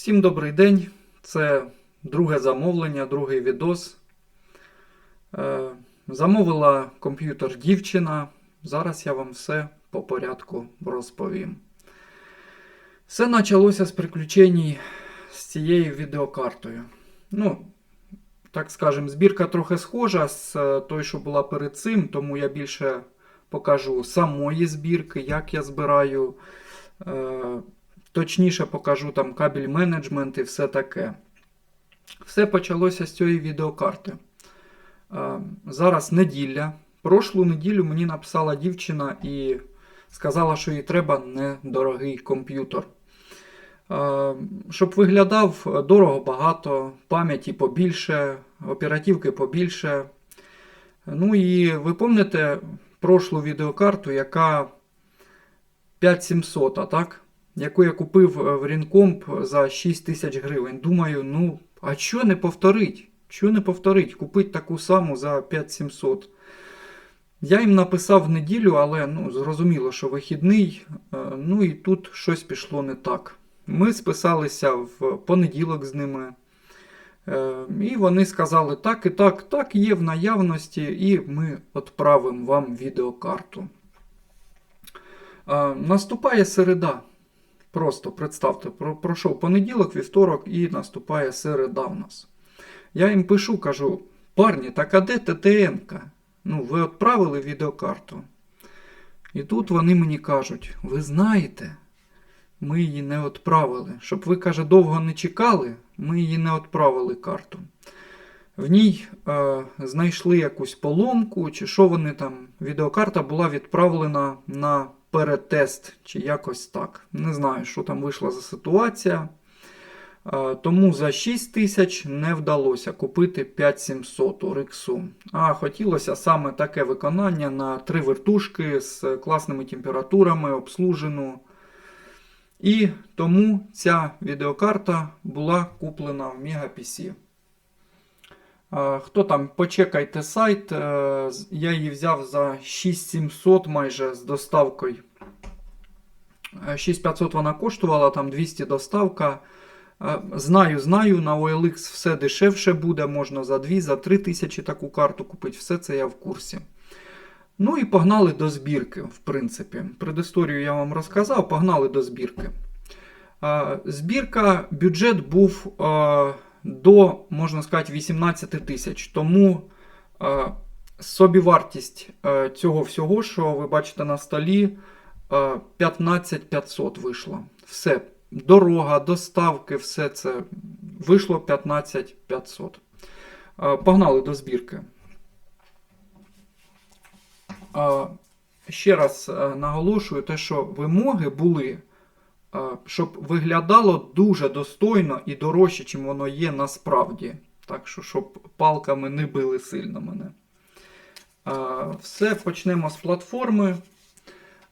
Всім добрий день. Це друге замовлення, другий відос. Е, Замовила комп'ютер дівчина. Зараз я вам все по порядку розповім. Все почалося з приключень з цією відеокартою. Ну, так скажем, збірка трохи схожа з е, той, що була перед цим, тому я більше покажу самої збірки, як я збираю. Точніше покажу там кабель менеджмент і все таке. Все почалося з цієї відеокарти. Зараз неділя. Прошлу неділю мені написала дівчина і сказала, що їй треба недорогий комп'ютер. Щоб виглядав дорого багато, пам'яті побільше, оперативки побільше. Ну і ви пам'ятаєте прошлу відеокарту, яка 5700, так? Яку я купив е, в Рінкомп за 6 тисяч гривень. Думаю, ну, а що не повторить? Що не повторить? Купить таку саму за 5700. Я їм написав в неділю, але ну, зрозуміло, що вихідний. е, Ну і тут щось пішло не так. Ми списалися в понеділок з ними. Е, І вони сказали, так і так, так, є в наявності, і ми відправимо вам відеокарту. Наступає середа. Просто представте, про- пройшов понеділок, вівторок і наступає середа в нас. Я їм пишу, кажу: парні, так а де ТТН-ка? Ну, ви відправили відеокарту. І тут вони мені кажуть: ви знаєте, ми її не відправили. Щоб ви, каже, довго не чекали, ми її не відправили карту. В ній е, знайшли якусь поломку, чи що вони там. Відеокарта була відправлена на перетест, чи якось так. Не знаю, що там вийшла за ситуація. Е, Тому за 6 тисяч не вдалося купити 5700 у Риксу. А хотілося саме таке виконання на три вертушки з класними температурами, обслужену. І тому ця відеокарта була куплена в MegaPC. Е, Хто там, почекайте сайт. е, Я її взяв за 6700 майже з доставкою. Е, 6500 вона коштувала, там 200 доставка. Е, Знаю, знаю, на OLX все дешевше буде, можна за 2, за 3 тисячі таку карту купити. Все це я в курсі. Ну і погнали до збірки, в принципі. Предісторію я вам розказав, погнали до збірки. Е, Збірка, бюджет був е, до, можна сказати, 18 тисяч. Тому е, собівартість е, цього всього, що ви бачите на столі, е, 15 500 вийшло. Все. Дорога, доставки, все це вийшло 15 500. Е, Погнали до збірки. Е, Ще раз е, наголошую те, що вимоги були е, щоб виглядало дуже достойно і дорожче, чим воно є насправді. Так що, щоб палками не били сильно мене. Е, Все почнемо з платформи.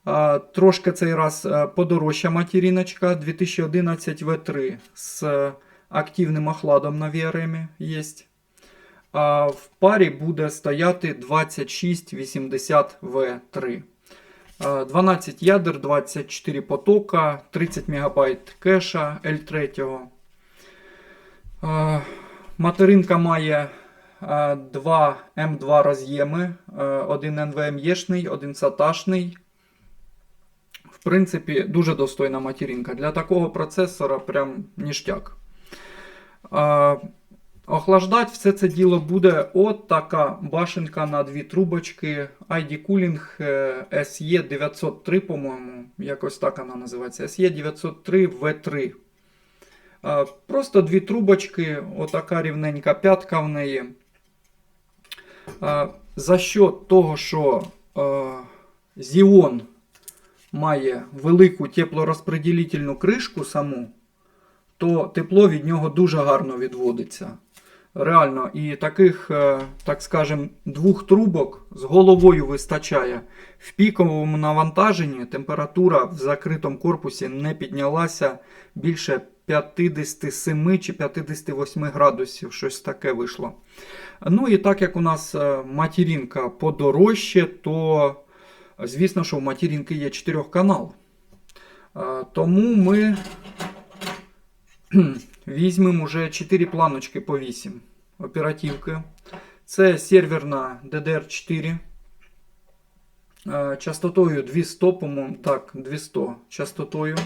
Е, Трошки цей раз е, подорожча материночка 2011 V3 з активним охладом на VRM є. В парі буде стояти 2680 V3. Е, 12 ядер, 24 потока, 30 МБ кеша L3. Е, Материнка має е, два М2 роз'єми, е, один NVMe-шний, один SATA-шний. В принципі, дуже достойна материнка. Для такого процесора прям ніштяк. Охлаждати все це діло буде от така башенка на дві трубочки. ID Cooling е, SE903, по-моєму, якось так вона називається. SE903 V3. Е, Просто дві трубочки, отака рівненька п'ятка в неї. Е, За счет того, що Xeon має велику теплорозподілительну кришку саму, то тепло від нього дуже гарно відводиться. Реально, і таких, е, так скажем, двох трубок з головою вистачає. В піковому навантаженні температура в закритому корпусі не піднялася більше 57 чи 58 градусів, щось таке вийшло. Ну і так як у нас е, материнка подорожче, то звісно, що в материнки є 4 канал. Е, Тому ми візьмемо вже 4 планочки по 8 оперативки. Це серверна DDR4. Е, Частотою 200, по-моєму, так, 200 частотою.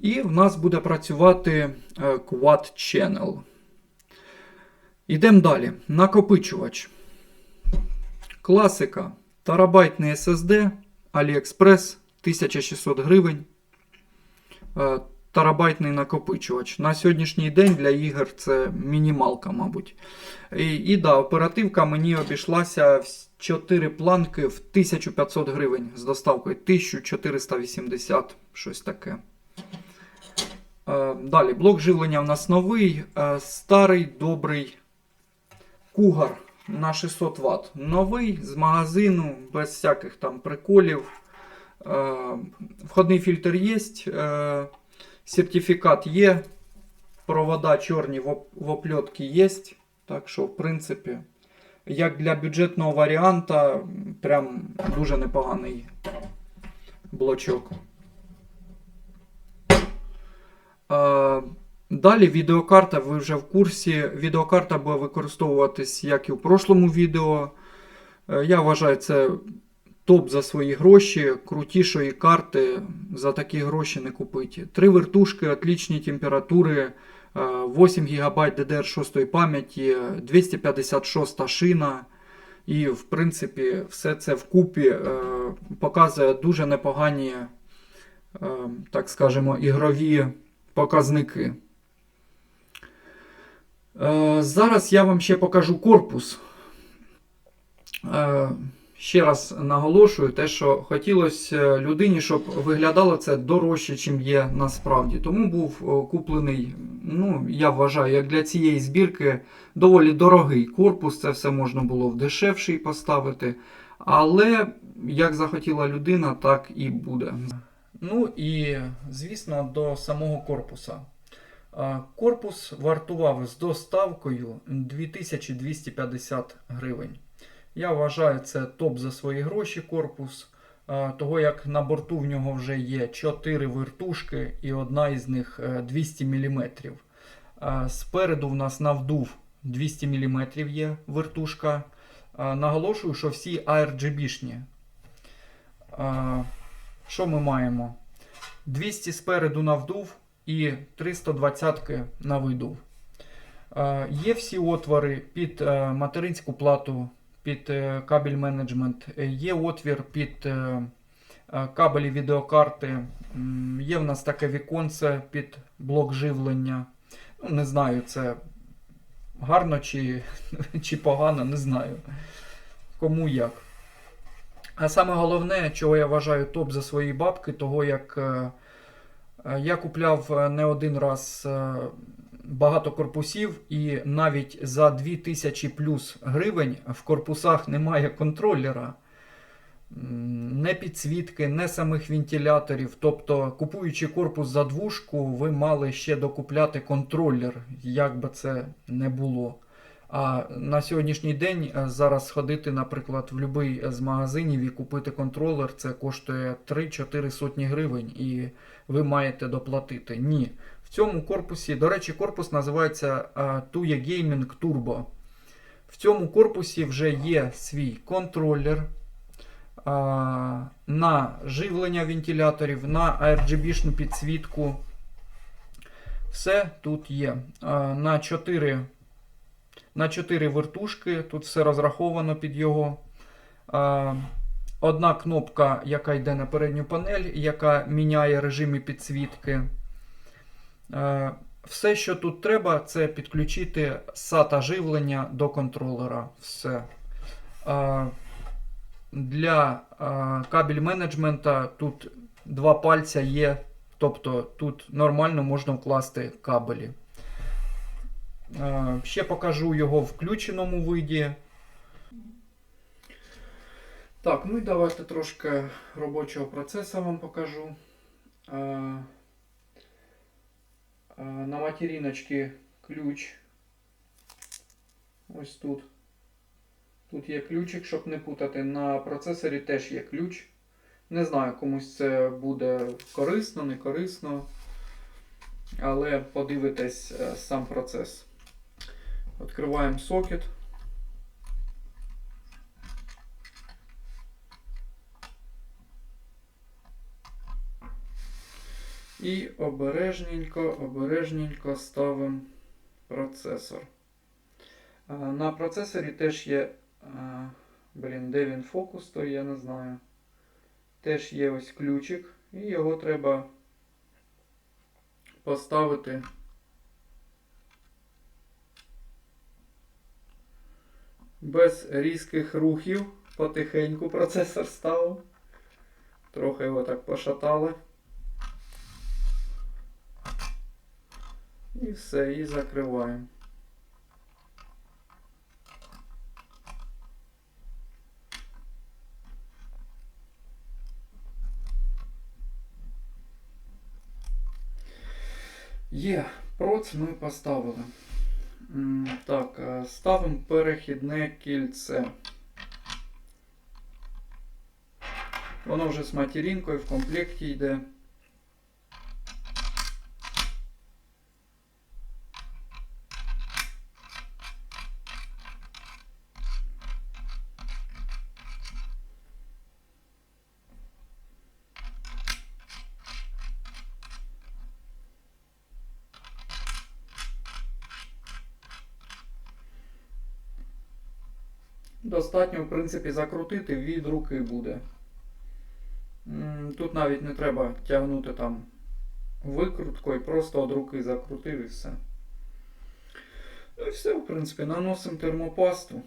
І в нас буде працювати е, Quad Channel. Ідемо далі. Накопичувач. Класика. Терабайтний SSD AliExpress 1600 гривень. Терабайтний накопичувач. На сьогоднішній день для ігор це мінімалка, мабуть. І, і да, оперативка мені обійшлася в 4 планки в 1500 гривень з доставкою 1480, щось таке. Е, Далі, блок живлення в нас новий, е, старий, добрий кугар на 600 Вт. Новий з магазину, без всяких там приколів. Е, Входний фільтр є, сертифікат є, провода чорні в оп- опльотці є. Так що, в принципі, як для бюджетного варіанта, прям дуже непоганий блочок. Далі відеокарта, ви вже в курсі. Відеокарта буде використовуватись як і в прошлому відео. Е, Я вважаю, це топ за свої гроші. Крутішої карти за такі гроші не купити. Три вертушки, отлічні температури, е, 8 ГБ DDR6 пам'яті, 256 шина. І, в принципі, все це вкупі е, показує дуже непогані, е, так скажемо, ігрові показники. Е, Зараз я вам ще покажу корпус. Ще раз наголошую те, що хотілося людині, щоб виглядало це дорожче, чим є насправді. Тому був е, куплений, ну, я вважаю, як для цієї збірки доволі дорогий корпус. Це все можна було в дешевший поставити. Але як захотіла людина, так і буде. Ну і звісно, до самого корпуса. Корпус вартував з доставкою 2250 гривень. Я вважаю, це топ за свої гроші корпус. Того як на борту в нього вже є 4 вертушки, і одна із них е, 200 мм. Спереду в нас навдув 200 мм є вертушка. Наголошую, що всі ARGB-шні. Що ми маємо? 200 спереду навдув і 320 на видув. Е, Є всі отвори під е, материнську плату, під е, кабель менеджмент, Е, є отвір під е, кабелі відеокарти, є в нас таке віконце під блок живлення. Ну, не знаю, це гарно чи, чи погано, не знаю. Кому як. А саме головне, чого я вважаю топ за свої бабки, того як я купляв не один раз багато корпусів, і навіть за 2000 плюс гривень в корпусах немає контролера, не підсвітки, не самих вентиляторів. Тобто, купуючи корпус за двушку, ви мали ще докупляти контролер, як би це не було. А на сьогоднішній день е, зараз сходити, наприклад, в будь-який з магазинів і купити контролер, це коштує 3-4 сотні гривень, і ви маєте доплатити. Ні. В цьому корпусі, до речі, корпус називається Tuya Gaming Turbo. В цьому корпусі вже є свій контролер на живлення вентиляторів, на RGB-шну підсвітку. Все тут є. На 4 на 4 вертушки, тут все розраховано під його. Одна кнопка, яка йде на передню панель, яка міняє режими підсвітки. Е, Все, що тут треба, це підключити SATA живлення до контролера. Все. Е, Для е, кабель менеджмента тут два пальця є, тобто тут нормально можна вкласти кабелі. Ще покажу його в включеному виді. Так, ну і давайте трошки робочого процесу вам покажу. Е, На материночці ключ. Ось тут. Тут є ключик, щоб не путати. На процесорі теж є ключ. Не знаю, комусь це буде корисно, не корисно. але подивитесь е, сам процес. Відкриваємо сокет. І обережненько, обережненько ставимо процесор. На процесорі теж є. Блін, де він фокус, то я не знаю. Теж є ось ключик, і його треба поставити. Без різких рухів потихеньку процесор ставив. Трохи його так пошатали. Все, і закриваємо. Є, проц ми поставили. Так, е, ставимо перехідне кільце. Воно вже з материнкою в комплекті йде. Достатньо, в принципі, закрутити від руки буде. Тут навіть не треба тягнути там викруткою, просто від руки закрутив і все. Ну і все, в принципі, наносимо термопасту.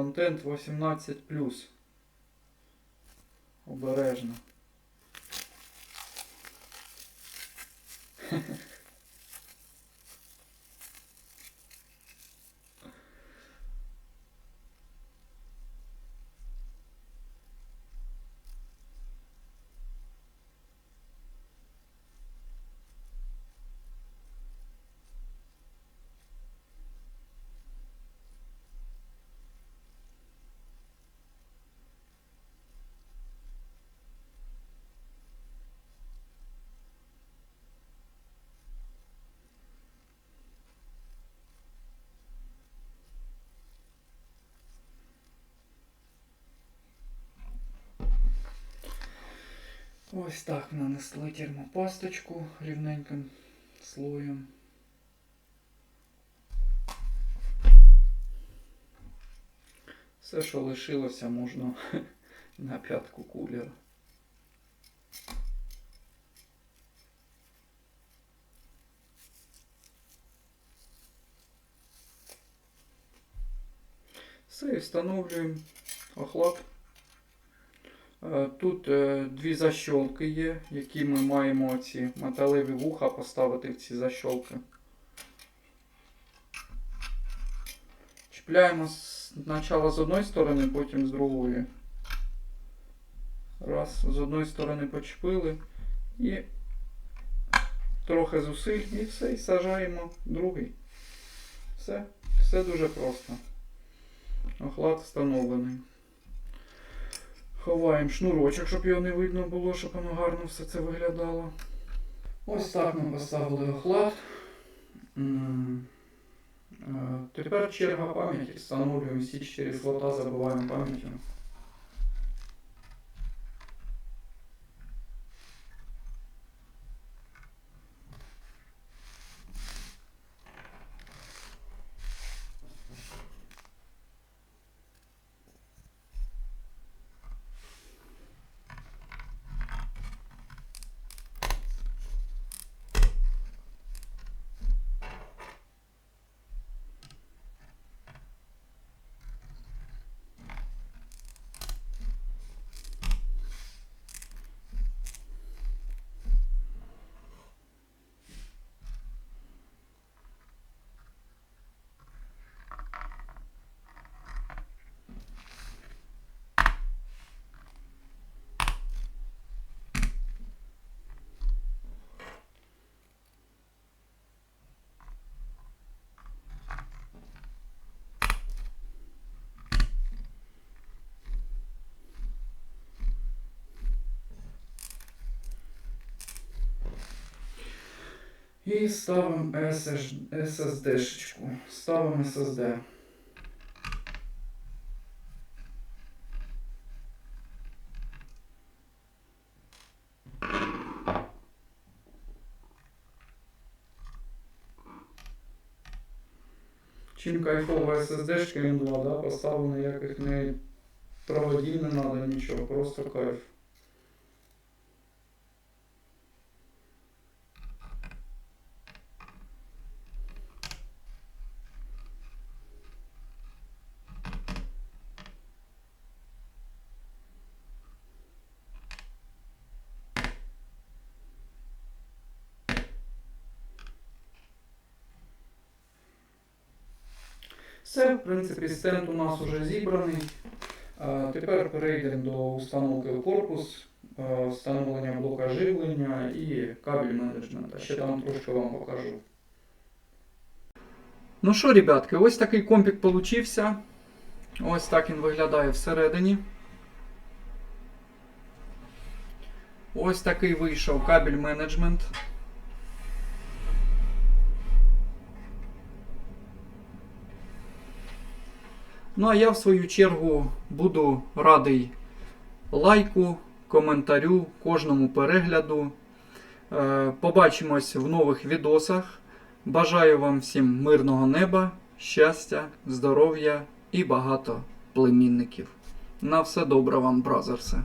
Контент 18. Обережно. Ось так нанесли термопасточку рівненьким слоєм. Все, що лишилося, можна на п'ятку кулера. Все, і встановлюємо охлад. Е, Тут е, дві защолки є, які ми маємо ці металеві вуха поставити в ці защолки. Чіпляємо спочатку з одної сторони, потім з другої. Раз, з одної сторони почепили і трохи зусиль і все, і сажаємо другий. Все, все дуже просто. Охлад встановлений. Ховаємо шнурочок, щоб його не видно було, щоб воно гарно все це виглядало. Ось так ми поставили охлад. Е, Тепер черга пам'яті. Встановлюємо всі 4 слота, забуваємо пам'яттю. І ставимо SSD-шечку. Ставимо SSD. Чим кайфова SSD-шка M2, да? Поставив ніяких не проводів не треба, нічого, просто кайф. Все, в принципі, стенд у нас вже зібраний. Тепер перейдемо до установки в корпус, встановлення блока живлення і кабель менеджмента. Ще там трошки вам покажу. Ну що, ребятки, ось такий компік получився. Ось так він виглядає всередині. Ось такий вийшов кабель менеджмент. Ну а я в свою чергу буду радий лайку, коментарю, кожному перегляду. Е, Побачимось в нових відосах. Бажаю вам всім мирного неба, щастя, здоров'я і багато племінників. На все добре вам, бразерсе!